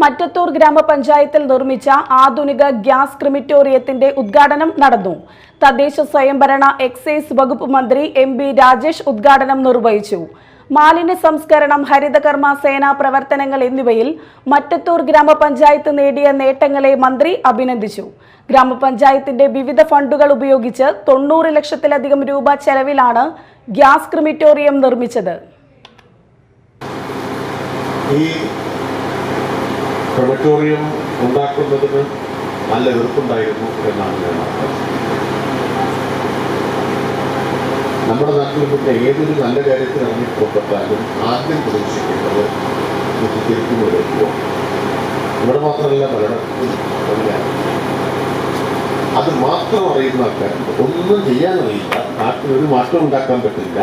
മറ്റത്തൂർ ഗ്രാമപഞ്ചായത്തിൽ നിർമ്മിച്ച ആധുനിക ഗ്യാസ് ക്രിമിറ്റോറിയത്തിന്റെ ഉദ്ഘാടനം നടന്നു. തദ്ദേശ സ്വയംഭരണ എക്സൈസ് വകുപ്പ് മന്ത്രി എം ബി രാജേഷ് ഉദ്ഘാടനം നിർവഹിച്ചു. മാലിന്യ സംസ്കരണം ഹരിതകർമ്മ സേനാ പ്രവർത്തനങ്ങൾ എന്നിവയിൽ മറ്റത്തൂർ ഗ്രാമപഞ്ചായത്ത് നേടിയ നേട്ടങ്ങളെ മന്ത്രി അഭിനന്ദിച്ചു. ഗ്രാമപഞ്ചായത്തിന്റെ വിവിധ ഫണ്ടുകൾ ഉപയോഗിച്ച് തൊണ്ണൂറ് ലക്ഷത്തിലധികം രൂപ ചെലവിലാണ് ഗ്യാസ് ക്രിമിറ്റോറിയം നിർമ്മിച്ചത്. ക്രമറ്റോറിയം ഉണ്ടാക്കുന്നതിന് നല്ല എതിർപ്പുണ്ടായിരുന്നു എന്നാണ് ഞാൻ നമ്മുടെ നാട്ടിൽ പിന്നെ ഏതൊരു നല്ല കാര്യത്തിൽ ഇറങ്ങി പുറപ്പെട്ടാലും ആദ്യം പ്രതീക്ഷിക്കേണ്ടത് കുത്തിത്തിരിക്കുന്നവരെത്തുക ഇവിടെ മാത്രമല്ല പലയിടത്തും അത് മാത്രം അറിയുന്ന ആൾക്കാരുണ്ട് ഒന്നും ചെയ്യാനറിയില്ല നാട്ടിൽ ഒരു മാറ്റം ഉണ്ടാക്കാൻ പറ്റില്ല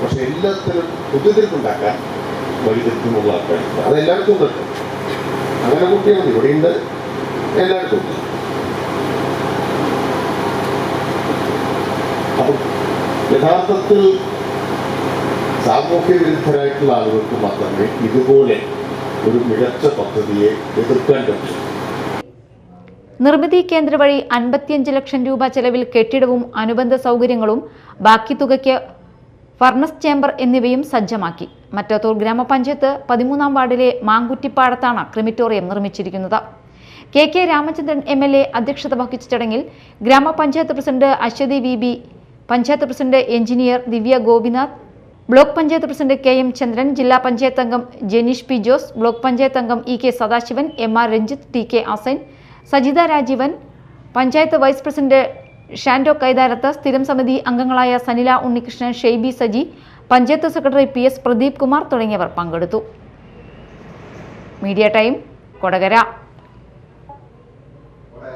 പക്ഷെ എല്ലാത്തിനും പുതിയതിരിപ്പുണ്ടാക്കാൻ വഴിതെറ്റുമുള്ള ആൾക്കാരുണ്ട്. അത് എല്ലായിടത്തും പറ്റും അങ്ങനെ മതി ഇവിടെയുണ്ട്. എല്ലായിടത്തും ഉണ്ട്. യഥാർത്ഥത്തിൽ സാമൂഹ്യ വിരുദ്ധരായിട്ടുള്ള ആളുകൾക്ക് മാത്രമേ ഇതുപോലെ ഒരു മികച്ച പദ്ധതിയെ എതിർക്കാൻ പറ്റൂ. നിർമ്മിതി കേന്ദ്ര വഴി അൻപത്തിയഞ്ച് ലക്ഷം രൂപ ചെലവിൽ കെട്ടിടവും അനുബന്ധ സൗകര്യങ്ങളും ബാക്കി തുകയ്ക്ക് ഫർണസ് ചേംബർ എന്നിവയും സജ്ജമാക്കി. മറ്റത്തൂർ ഗ്രാമപഞ്ചായത്ത് പതിമൂന്നാം വാർഡിലെ മാങ്കുറ്റിപ്പാടത്താണ് ക്രിമിറ്റോറിയം നിർമ്മിച്ചിരിക്കുന്നത്. K K Ramachandran M L A അധ്യക്ഷത വഹിച്ച ചടങ്ങിൽ ഗ്രാമപഞ്ചായത്ത് president Aswathi V B panchayat president engineer Divya Gopinath block panchayat president K M Chandran ജില്ലാ പഞ്ചായത്ത് അംഗം ജനീഷ് പി ജോസ് ബ്ലോക്ക് പഞ്ചായത്ത് അംഗം E K Sadasivan M R Ranjith T K Assain Sajitha Rajeevan panchayat vice president Shando Kaitharath സ്ഥിരം സമിതി അംഗങ്ങളായ Sanila Unnikrishnan Shaiby Saji panchayat secretary P S Pradeep Kumar തുടങ്ങിയവർ പങ്കെടുത്തു. Media time Kodakara.